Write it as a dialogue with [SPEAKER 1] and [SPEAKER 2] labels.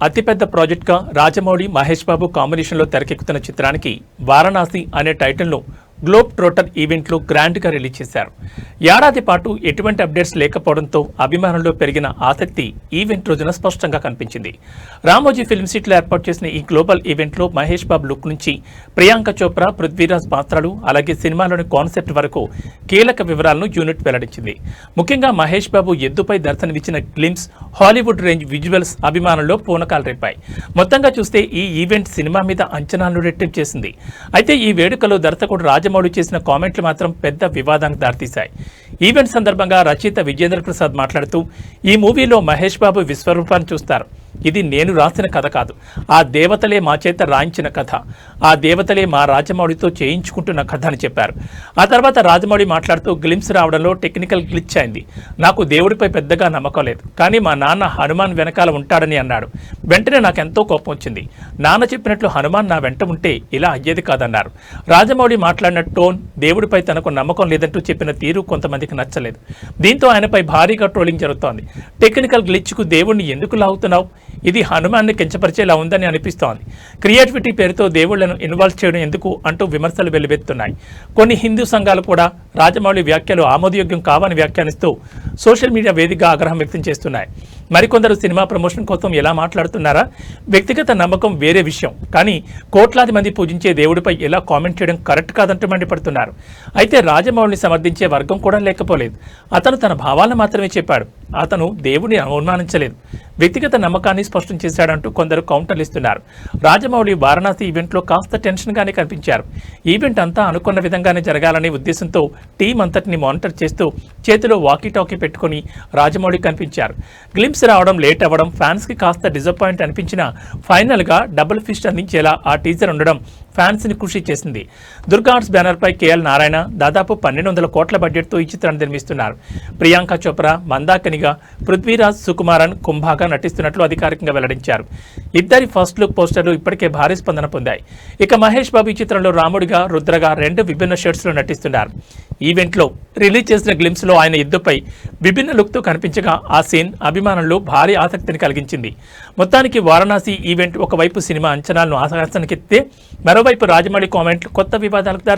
[SPEAKER 1] అతిపెద్ద ప్రాజెక్ట్గా రాజమౌళి మహేష్ బాబు కాంబినేషన్లో తెరకెక్కుతున్న చిత్రానికి వారణాసి అనే టైటిల్ను గ్లోబ్ ట్రోటర్ ఈవెంట్లు గ్రాండ్గా రిలీజ్ చేశారు. ఏడాది పాటు ఎటువంటి అప్డేట్స్ లేకపోవడంతో అభిమానుల్లో పెరిగిన ఆసక్తి ఈవెంట్ రోజున స్పష్టంగా కనిపించింది. రామోజీ ఫిల్మ్ సిటీలో ఏర్పాటు చేసిన ఈ గ్లోబల్ ఈవెంట్లో మహేష్ బాబు లుక్ నుంచి ప్రియాంక చోప్రా పృథ్వీరాజ్ పాత్రలు అలాగే సినిమాలోని కాన్సెప్ట్ వరకు కీలక వివరాలను యూనిట్ వెల్లడించింది. ముఖ్యంగా మహేష్ బాబు ఎద్దుపై దర్శనమిచ్చిన గ్లిమ్స్ హాలీవుడ్ రేంజ్ విజువల్స్ అభిమానుల్లో పూనకాలు రేపాయి. మొత్తంగా చూస్తే ఈ ఈవెంట్ సినిమా మీద అంచనాలను రెట్టింపు చేసింది. అయితే ఈ వేడుకలో దర్శకుడు రాజమౌళి చేసిన కామెంట్లు మాత్రం పెద్ద వివాదానికి దారితీశాయి. ఈవెంట్ సందర్భంగా రచయిత విజేంద్ర ప్రసాద్ మాట్లాడుతూ ఈ మూవీలో మహేష్ బాబు విశ్వరూపాన్ని చూస్తారు. ఇది నేను రాసిన కథ కాదు. ఆ దేవతలే మా చేత రాయించిన కథ. ఆ దేవతలే మా రాజమౌళితో చేయించుకుంటున్న కథ అని చెప్పారు. ఆ తర్వాత రాజమౌళి మాట్లాడుతూ గ్లిమ్స్ రావడంలో టెక్నికల్ గ్లిచ్ అయింది. నాకు దేవుడిపై పెద్దగా నమ్మకం లేదు. కానీ మా నాన్న హనుమాన్ వెనకాల ఉంటాడని అన్నాడు. వెంటనే నాకు ఎంతో కోపం వచ్చింది. నాన్న చెప్పినట్లు హనుమాన్ నా వెంట ఉంటే ఇలా అయ్యేది కాదన్నారు. రాజమౌళి మాట్లాడిన టోన్ దేవుడిపై తనకు నమ్మకం లేదంటూ చెప్పిన తీరు కొంతమందికి నచ్చలేదు. దీంతో ఆయనపై భారీగా ట్రోలింగ్ జరుగుతోంది. టెక్నికల్ గ్లిచ్కు దేవుణ్ణి ఎందుకు లాగుతున్నావు? ఇది హనుమాన్ని కించపరిచేలా ఉందని అనిపిస్తోంది. క్రియేటివిటీ పేరుతో దేవుళ్ళను ఇన్వాల్వ్ చేయడం ఎందుకు అంటూ విమర్శలు వెల్లువెత్తున్నాయి కొన్ని హిందూ సంఘాలు కూడా రాజమౌళి వ్యాఖ్యలు ఆమోదయోగ్యం కావని వ్యాఖ్యానిస్తూ సోషల్ మీడియా వేదికగా ఆగ్రహం వ్యక్తం చేస్తున్నాయి. మరికొందరు సినిమా ప్రమోషన్ కోసం ఎలా మాట్లాడుతున్నారా? వ్యక్తిగత నమ్మకం వేరే విషయం. కానీ కోట్లాది మంది పూజించే దేవుడిపై ఎలా కామెంట్ చేయడం కరెక్ట్ కాదంటూ మండిపడుతున్నారు. అయితే రాజమౌళిని సమర్థించే వర్గం కూడా లేకపోలేదు. అతను తన భావాలను మాత్రమే చెప్పాడు. అతను దేవుడిని అవమానించలేదు వ్యక్తిగత నమ్మకాన్ని స్పష్టం చేశాడంటూ కొందరు కౌంటర్లు ఇస్తున్నారు. రాజమౌళి వారణాసి ఈవెంట్లో కాస్త టెన్షన్గానే కనిపించారు. ఈవెంట్ అంతా అనుకున్న విధంగానే జరగాలనే ఉద్దేశంతో టీం అంతటిని మానిటర్ చేస్తూ చేతిలో వాకీ టాకీ పెట్టుకుని రాజమౌళి కనిపించారు. గ్లిమ్స్ రావడం లేట్ అవ్వడం ఫ్యాన్స్కి కాస్త డిసప్పాయింట్ అనిపించిన ఫైనల్గా డబుల్ ఫిస్ట్ అందించేలా ఆ టీజర్ ఉండడం ఫ్యాన్స్ని కృషి చేసింది. దుర్గా ఆర్ట్స్ బ్యానర్పై కేఎల్ నారాయణ దాదాపు పన్నెండు వందల కోట్ల బడ్జెట్తో ఈ చిత్రాన్ని నిర్మిస్తున్నారు. ప్రియాంక చోప్రా మందాకనిగా పృథ్వీరాజ్ సుకుమారన్ కుంభాగా నటిస్తున్నట్లు అధికారికంగా వెల్లడించారు. ఇద్దరి ఫస్ట్ లుక్ పోస్టర్లు ఇప్పటికే భారీ స్పందన పొందాయి. ఇక మహేష్ బాబు ఈ చిత్రంలో రాముడిగా రుద్రగా రెండు విభిన్న షర్ట్స్లో నటిస్తున్నారు. ఈవెంట్లో రిలీజ్ చేసిన గ్లిమ్స్లో ఆయన ఎద్దుపై విభిన్న లుక్తో కనిపించగా ఆ సీన్ అభిమానుల్లో భారీ ఆసక్తిని కలిగించింది. మొత్తానికి వారణాసి ఈవెంట్ ఒకవైపు సినిమా అంచనాలను ఆకాశానికెత్తే మరోవైపు రాజమౌళి కామెంట్లు కొత్త వివాదాలకు దారి